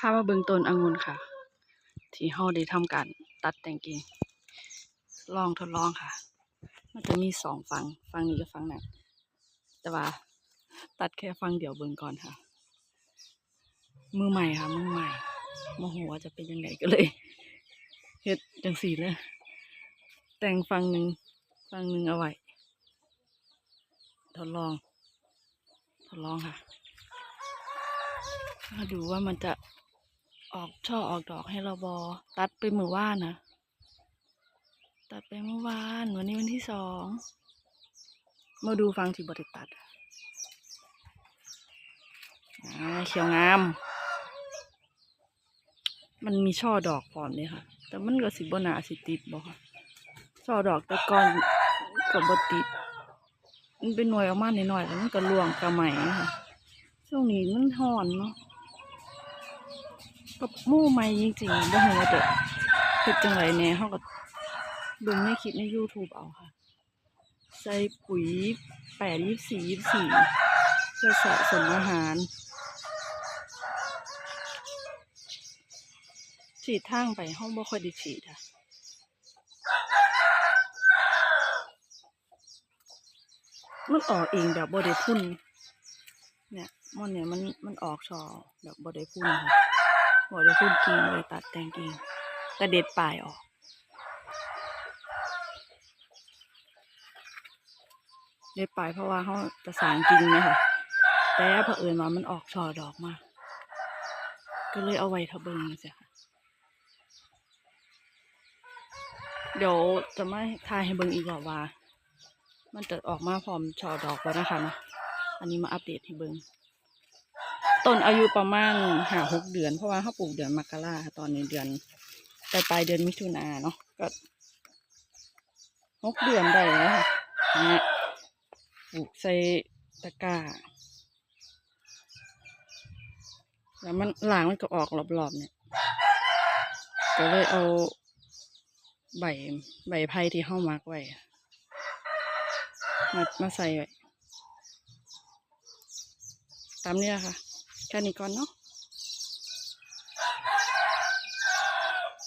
พามาเบิ่งต้นองุ่นค่ะ ที่เฮาได้ทำการตัดแต่งกิ่งลองทดลองค่ะ มันจะมีสองฝั่งฝั่งนี้กับฝั่งนั้นแต่ว่า ตัดแค่ฝั่งเดียวเบิ่งก่อนค่ะ มือใหม่ค่ะ มือใหม่โมโหว่าจะเป็นยังไงก็เลยเฮ็ดจังสีเลยแต่งฝั่งหนึ่งฝั่งหนึ่งเอาไว้ทดลองทดลองค่ะ มาดูว่ามันจะ ออกช่อออกดอกให้เราบอ ตัดไปเมื่อวานนะตัดไปเมื่อวาน วันนี้วันที่สองมาดูฟังที่บริตัดเขียวงาม มันมีช่อดอกก่อนเลยค่ะ แต่มันก็สิบหนาสิติดบ่ค่ะช่อดอกแต่ก่อนกับบติด มันเป็นหน่วยออกมาหน่อยๆแล้วมันก็รวงกระไหมค่ะช่วงนี้มันห่อนเนาะ กับมู่ใหม่จริงๆบ่ฮู้ว่าจะเฮ็ดจังไรแหน่เฮาก็เบิ่งในคลิปใน YouTube เอาค่ะ ใส่ปุ๋ยแปดยี่สี่ยี่สี่เพื่อสะสมอาหารฉีดทางไปห้องบ่ค่อยได้ฉีดค่ะมันออกเองแบบบ่ได้พุ่น เนี่ยมันเนี่ยมันมันออกช่อแบบบ่ได้พุ่นค่ะ บ่ได้พุ่นกิ่งบ่ได้ตัดแต่งกิ่งแต่เด็ดปลายออก เด็ดปลายเพราะว่าเขาจะสางกิ่งนี่ยค่ะแต่เผอิญว่ามันออกช่อดอกมา ก็เลยเอาไว้ทะเบิงเสียค่ะเดี๋ยวจะไมาทายให้เบิงอีกรอว่า มันจะออกมาพร้อมช่อดอกแล้วนะคะนะอันนี้มาอัปเดตให้เบิง ต้นอายุประมาณหาหกเดือน เพราะว่าเขาปลูกเดือนมกราค่ะตอนนี้เดือนปลายปลายเดือนมิถุนาเนาะก็หกเดือนได้แล้วค่ะเนี่ยปลูกใส่ตะกร้าแล้วมันหลางมันก็ออกรอบๆเนี่ยก็เลยเอาใบใบไผ่ที่เข้ามักไว้มามาใส่ไว้ตามนี้ค่ะ แค่นี้ก่อนเนาะ